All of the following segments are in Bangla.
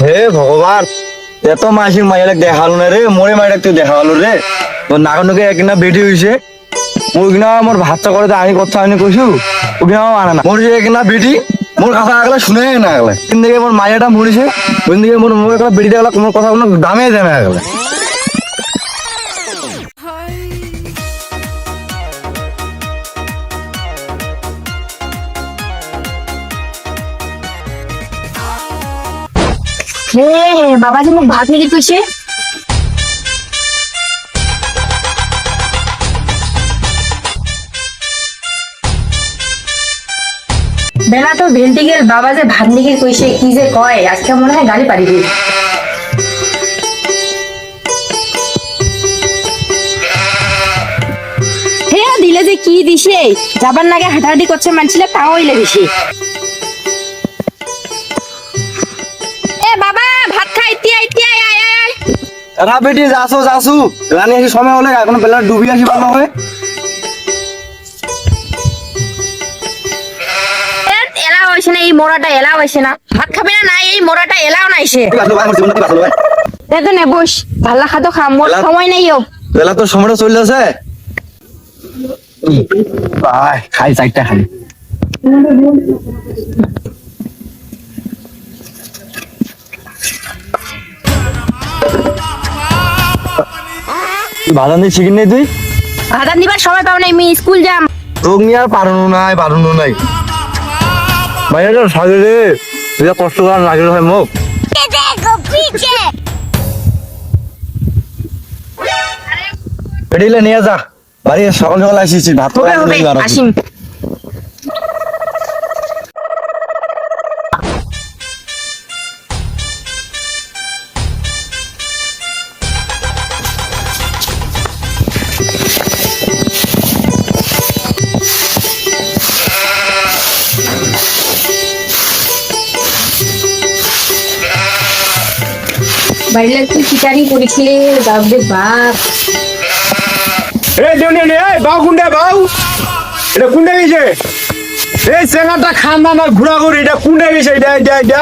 হে ভগবান এত মাসিক মাইয়ালে দেখাল না রে, মরে মাইয়ালে তুই দেখাল রে। তোর নাগানুকে একনা বেটি হইছে মোর কিনা মোর ভাতটা করে আমি কথা আমি কইছু ও কিনা মানে না। মোর যে একনা বেটি, মোর কথা আগলা শুনে না আগলা। দিকে মোর মাইয়াটা মরিছে ওই দিকে মোর মোর একলা বেটিটা আগলা কোনো কথা কোনো দামে দেয় না আগলা। যে মোক ভাত নিদি কৈছে। বেলা তো ভেলতে গেল বাবা যে ভাত নিকে কইছে কি যে কয়, আজকে মনে হয় গালি পারিবি হে, দিলে যে কি দিছে যাবার নাগে হাঁটাহাঁটি করছে মানছিলে তাও হইলে দিছে। রা বেটি যাসো যাসু। রানী আসি সময় হলে এখন বেলা ডুবি আসি ভালো হয় এ, এলা হয়েছে না এই মোড়াটা এলা হয়েছে না। ভাত খাবে না নাই এই মোড়াটা এলাও নাইছে তো নে বস। ভাল্লা খাতো খাম মোর সময় নাই ও বেলা তো সময়টা চলে আছে বাই খাই চারটা খালি। ভালো নিয়ে শিখিন নেই তুই। ভাত নিবার সময় পাও নাই আমি স্কুল যাম। তোক নিয়ে আর পারুনো নাই পারুনো নাই। মাইয়াটা সাজে রে তুই কষ্ট করার লাগে হয় মোক। পেটিলে নিয়ে যা। বাড়ি সকাল সকাল আসিস ভাত। আসিম। বাইরে তুই চিটারি করেছিলে বাপরে বাপ। এই দেউনি এই বাউ কুন্ডে বাউ? এটা কুন্ডে গেছে? এই খান্দা না ঘুরা ঘুরি এটা কুন্ডে গেছে? এটা এটা এটা।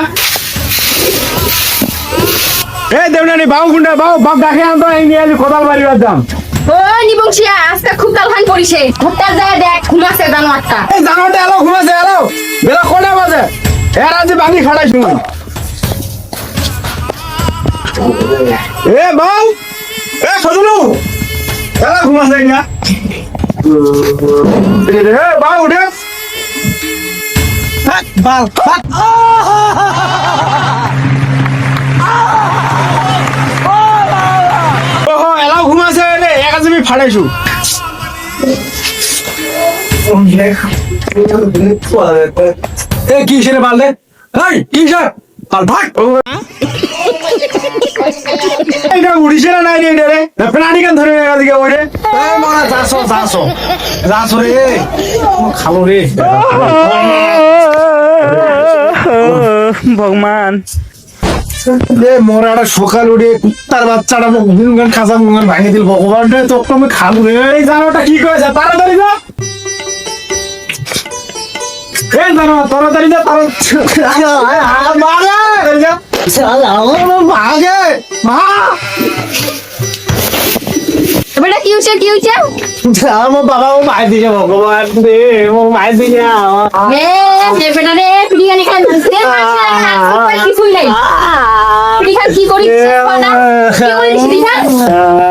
এই দেউনি বাউ কুন্ডে বাউ বাপ ডাকে আনতো এই নিয়ে আলি কোদাল মারিবার দাম। ও নিবংশিয়া আজকে খুব তালখান পড়িছে ঘরটা যায় দেখ ঘুমাছে জানো একটা এই জানোটা এলো ঘুমাছে এলো। বেলা কটা বাজে? এর আজি বাঙি খাড়াইছি মুই এ বাউ এ সজলু এলা ঘুমাছে না? এ বাউ উঠে। বাল বাল ওহো এলাও ঘুমাছে রে এক আজি আমি ফাড়াইছো এ কি সেরে দে? এই কি সে বাল ভাগ। এটা উড়িছে না নাই রে রে। প্রাণী কেন ধরে এদিকে ওরে? এই মরা যাসো যাসো। যাসো রে। খাব রে। ভগবান। মোরাটা সকাল উঠে কুত্তার বাচ্চাটা গুনগান খাসা গুনগান ভাঙে দিল ভগবান রে তো আমি খাব রে। এই জানোটা কি করেছে তাড়াতাড়ি যা। এই জানো তাড়াতাড়ি যা তাড়াতাড়ি মারে যা। মাগে মা বেটা কি হচ্ছে কি হচ্ছে আমার বাবা ও মায়ের দিকে ভগবান রে ও মায়ের দিকে এ যে বেটা রে বিরিয়ানি খাই মানছে কিছুই নাই কি করিস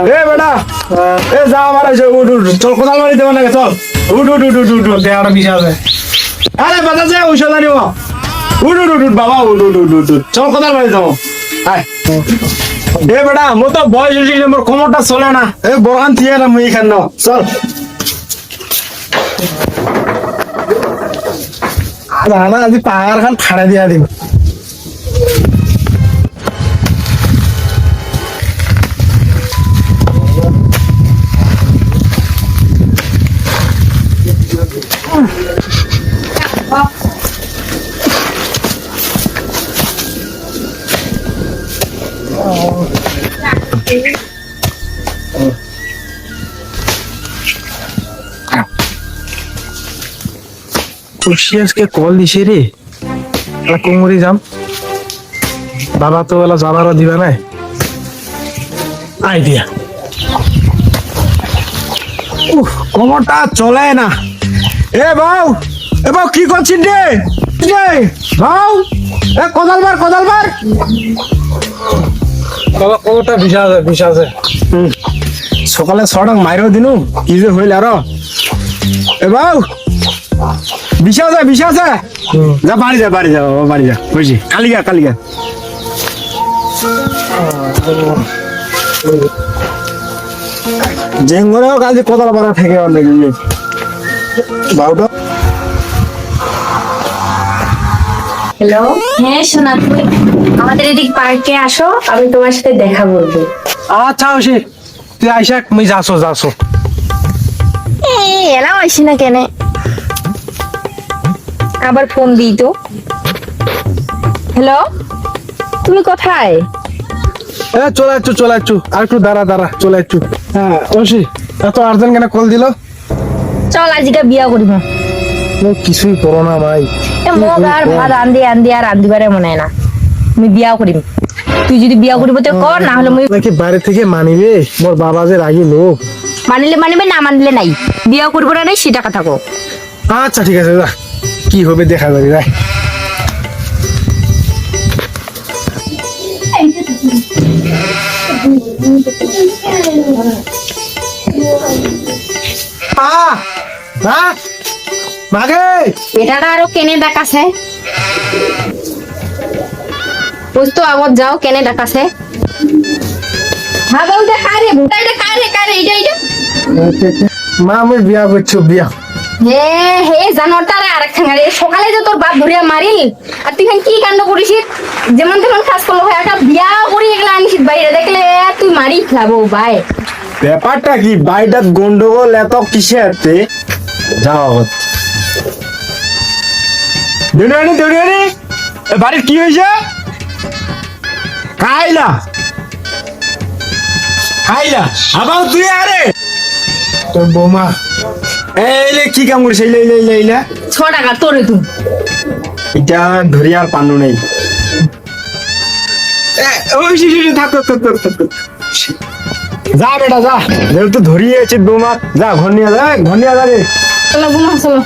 এ বেটা এ যা আমার উঠ উঠ চল কোদাল মারি দেবো নাকি চল উঠ উঠ উঠ উঠ উঠ দেহাটা মিশে আছে আরে যে ঔষধ আনিব উঠ উঠ বাবা, উঠ উঠ উঠ চল কোদাল মারি যাব? আয়। এ বেটা মোর তো বয়স হয়েছে মোর কোমরটা চলে না। এ বরখান দিয়ে না পাহাড় খান ফাড়া দিয়া দিম। আজকে কল দিছে রে। কোমরি যাম। বাবা তো বলা যাবারও দিবে না আইডিয়া উফ, কোমরটা চলে না। এ বাউ এ বাউ কি করছিস রে? বাউ, এ কোদাল বার কোদাল বার বাবা, কোমরটা ভিসা আছে সকালে ছটাক মাইরও দিনু, কি যে হইল আর। এ বাউ বিশা আছে বিশা আছে? যা বাড়ি যা বাড়ি যা বাড়ি যা। বুঝছি কালিগা কালিগা জেঙ্গরেও কাজে কোদাল থেকে অনেক বাউটা? হ্যালো হ্যাঁ শোনা তুমি আমাদের এদিক পার্কে আসো আমি তোমার সাথে দেখা করব আচ্ছা ওসে তুই আইসা মুই যাসো যাসো। এলাও আসি না কেন? আবার ফোন দিই তো। হ্যালো তুমি কোথায়? এ চলে একটু চলে একটু আর একটু দাঁড়া দাঁড়া চলে একটু হ্যাঁ ওসি এত আর্জেন্ট কেন কল দিল? চল আজকে বিয়া করিব। ও কিছুই করো না ভাই। মোক আর ভাত আন্দি আন্দি আর আন্দিবারে মনে হয় না। আমি বিয়া করিম। তুই যদি বিয়া করিব তো কর না হলে মুই নাকি বাইরে থেকে মানিবে? মোর বাবা যে রাগি লোক। মানিলে মানিবে না মানিলে নাই। বিয়া করব না নাই সেটা কথা কো আচ্ছা ঠিক আছে যা। কি হবে দেখা যাবে যাই। মা মা মাগে বেটাটা আরও কেনে ডাকাছে বুঝতো আগত যাও কেনে ডাকাছে হ্যাঁ বলতে কারে ভুটাইতে কারে কারে এইটা এইটা। মা আমি বিয়া করছ বিয়া। হে আরেক সকালে যে তোর বাপ ধরিয়া মারিল আর তুই কি কাণ্ড করিস যেমন তেমন কাজ করল হয় একটা বিয়া করি এগুলা আনিস বাইরে। দেখলে তুই মারি ভাই। ব্যাপারটা কি? বাড়িটার গন্ডগোল এত কিসে আছে দুনিয়ানি দুনিয়ানি! বাড়ির কি হয়েছে? খাইলা খাইলা আবার তুই আরে! তোর বৌমা এই লে কি কাম করিস এইলে এইলে এইলে এইলে ছ টাকা তোরে তুই এটা ধরি আর পান্নু নেই। ওই থাক থাক থাক থাক, থাক থাক। যা বেটা যা। যেহেতু ধরিয়েছে বৌমা যা ঘর নিয়ে যা। ঘর নিয়ে যা রে চলো ঘুমা চলো।